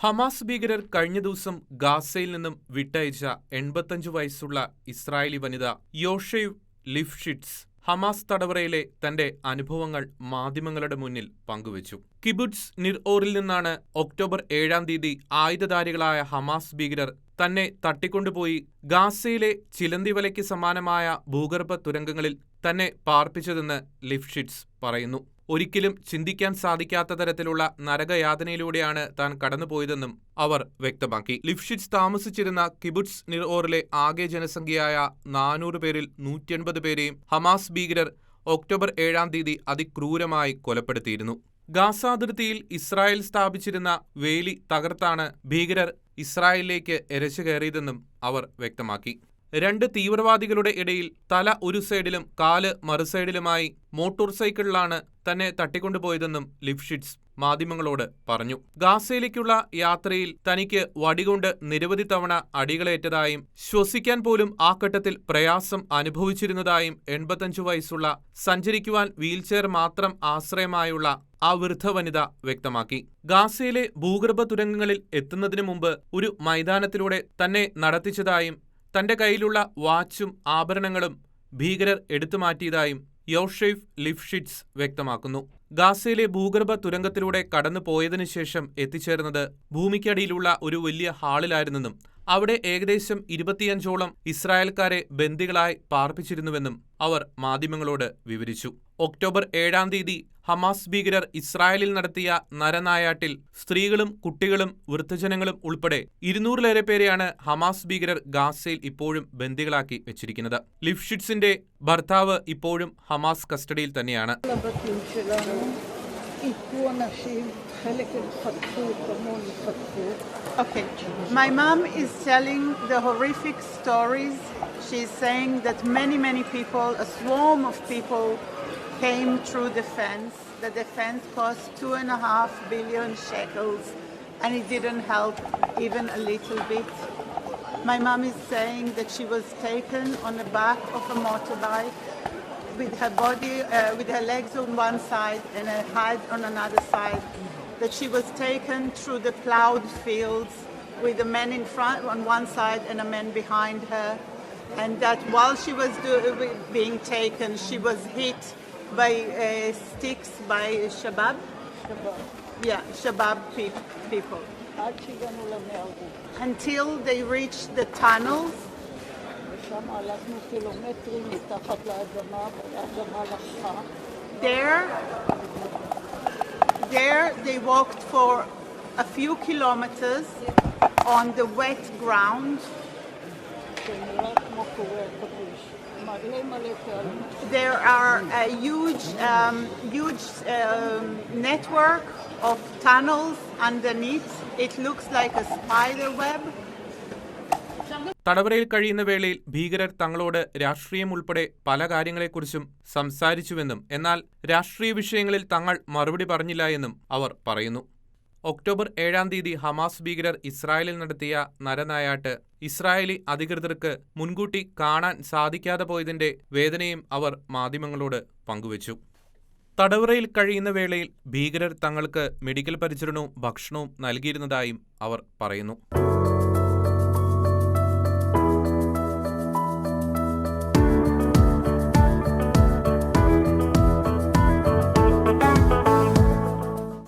Hamas ഭീകരർ കഴിഞ്ഞ ദിവസം ഗാസയിൽ നിന്നും വിട്ടയച്ച എൺപത്തഞ്ച് വയസ്സുള്ള ഇസ്രായേലി വനിത യോഷേവ് ലിഫ്ഷിറ്റ്സ് ഹമാസ് തടവറയിലെ തന്റെ അനുഭവങ്ങൾ മാധ്യമങ്ങളുടെ മുന്നിൽ പങ്കുവച്ചു. കിബുട്സ് നിർ ഓറിൽ നിന്നാണ് ഒക്ടോബർ ഏഴാം തീയതി ആയുധധാരികളായ ഹമാസ് ഭീകരർ തന്നെ തട്ടിക്കൊണ്ടുപോയി ഗാസയിലെ ചിലന്തിവലയ്ക്ക് സമാനമായ ഭൂഗർഭ തുരങ്കങ്ങളിൽ തന്നെ പാർപ്പിച്ചതെന്ന് ലിഫ്ഷിറ്റ്സ് പറയുന്നു. ഒരിക്കലും ചിന്തിക്കാൻ സാധിക്കാത്ത തരത്തിലുള്ള നരകയാതനയിലൂടെയാണ് താൻ കടന്നുപോയതെന്നും അവർ വ്യക്തമാക്കി. ലിഫ്ഷിറ്റ്സ് താമസിച്ചിരുന്ന കിബുട്സ് നിറോറിലെ ആകെ ജനസംഖ്യയായ നാനൂറ് പേരിൽ നൂറ്റിയൻപത് പേരെയും ഹമാസ് ഭീകരർ ഒക്ടോബർ ഏഴാം തീയതി അതിക്രൂരമായി കൊലപ്പെടുത്തിയിരുന്നു. ഗാസ അതിർത്തിയിൽ ഇസ്രായേൽ സ്ഥാപിച്ചിരുന്ന വേലി തകർത്താണ് ഭീകരർ ഇസ്രായേലിലേക്ക് എരച്ചു കയറിയതെന്നും അവർ വ്യക്തമാക്കി. രണ്ട് തീവ്രവാദികളുടെ ഇടയിൽ തല ഒരു സൈഡിലും കാൽ മറുസൈഡിലുമായി മോട്ടോർ സൈക്കിളിലാണ് തന്നെ തട്ടിക്കൊണ്ടുപോയതെന്നും ലിഫ്ഷിറ്റ്സ് മാധ്യമങ്ങളോട് പറഞ്ഞു. ഗാസയിലേക്കുള്ള യാത്രയിൽ തനിക്ക് വടികൊണ്ട് നിരവധി തവണ അടികളേറ്റതായും ശ്വസിക്കാൻ പോലും ആ ഘട്ടത്തിൽ പ്രയാസം അനുഭവിച്ചിരുന്നതായും എൺപത്തഞ്ചു വയസ്സുള്ള സഞ്ചരിക്കുവാൻ വീൽചെയർ മാത്രം ആശ്രയമായുള്ള ആ വൃദ്ധ വനിത വ്യക്തമാക്കി. ഗാസയിലെ ഭൂഗർഭ തുരങ്കങ്ങളിൽ എത്തുന്നതിനു മുമ്പ് ഒരു മൈതാനത്തിലൂടെ തന്നെ നടത്തിച്ചതായും തന്റെ കയ്യിലുള്ള വാച്ചും ആഭരണങ്ങളും ഭീകരർ എടുത്തുമാറ്റിയതായും യോഷെയ്ഫ് ലിഫ്ഷിറ്റ്സ് വ്യക്തമാക്കുന്നു. ഗാസയിലെ ഭൂഗർഭ തുരങ്കത്തിലൂടെ കടന്നുപോയതിനുശേഷം ശേഷം എത്തിച്ചേർന്നത് ഭൂമിക്കടിയിലുള്ള ഒരു വലിയ ഹാളിലായിരുന്നെന്നും അവിടെ ഏകദേശം ഇരുപത്തിയഞ്ചോളം ഇസ്രായേൽക്കാരെ ബന്ദികളായി പാർപ്പിച്ചിരുന്നുവെന്നും അവർ മാധ്യമങ്ങളോട് വിവരിച്ചു. ഒക്ടോബർ ഏഴാം തീയതി ഹമാസ് ഭീകരർ ഇസ്രായേലിൽ നടത്തിയ നരനായാട്ടിൽ സ്ത്രീകളും കുട്ടികളും വൃദ്ധജനങ്ങളും ഉൾപ്പെടെ ഇരുന്നൂറിലേറെ പേരെയാണ് ഹമാസ് ഭീകരർ ഗാസയിൽ ഇപ്പോഴും ബന്ദികളാക്കി വെച്ചിരിക്കുന്നത്. ലിഫ്ഷിറ്റ്സിന്റെ ഭർത്താവ് ഇപ്പോഴും ഹമാസ് കസ്റ്റഡിയിൽ തന്നെയാണ്. Okay, my mom is telling the horrific stories. She's saying that many, many people, a swarm of people, came through the fence. The defense cost two and a half billion shekels, and it didn't help even a little bit. My mom is saying that she was taken on the back of a motorbike with her body, uh, with her legs on one side and her head on another side, that she was taken through the plowed fields with a man in front on one side and a man behind her, and that while she was do, uh, being taken, she was hit by uh, sticks by Shabab. Shabab. Yeah, Shabab pe people. Until they reached the tunnels ושם הלכנו קילומטרים מתחת לאדמה, והאדמה לקחה. There, there they walked for a few kilometers on the wet ground. שנראה כמו קורי עכביש. מלא מלא פעמים. There are a huge, um, huge um, network of tunnels underneath. It looks like a spider web. തടവറയിൽ കഴിയുന്ന വേളയിൽ ഭീകരർ തങ്ങളോട് രാഷ്ട്രീയം ഉൾപ്പെടെ പല കാര്യങ്ങളെക്കുറിച്ചും സംസാരിച്ചുവെന്നും എന്നാൽ രാഷ്ട്രീയ വിഷയങ്ങളിൽ തങ്ങൾ മറുപടി പറഞ്ഞില്ല എന്നും അവർ പറയുന്നു. ഒക്ടോബർ ഏഴാം തീയതി ഹമാസ് ഭീകരർ ഇസ്രായേലിൽ നടത്തിയ നരനായാട്ട് ഇസ്രായേലി അധികൃതർക്ക് മുൻകൂട്ടി കാണാൻ സാധിക്കാതെ പോയതിന്റെ വേദനയും അവർ മാധ്യമങ്ങളോട് പങ്കുവച്ചു. തടവറയിൽ കഴിയുന്ന വേളയിൽ ഭീകരർ തങ്ങൾക്ക് മെഡിക്കൽ പരിചരണവും ഭക്ഷണവും നൽകിയിരുന്നതായും അവർ പറയുന്നു.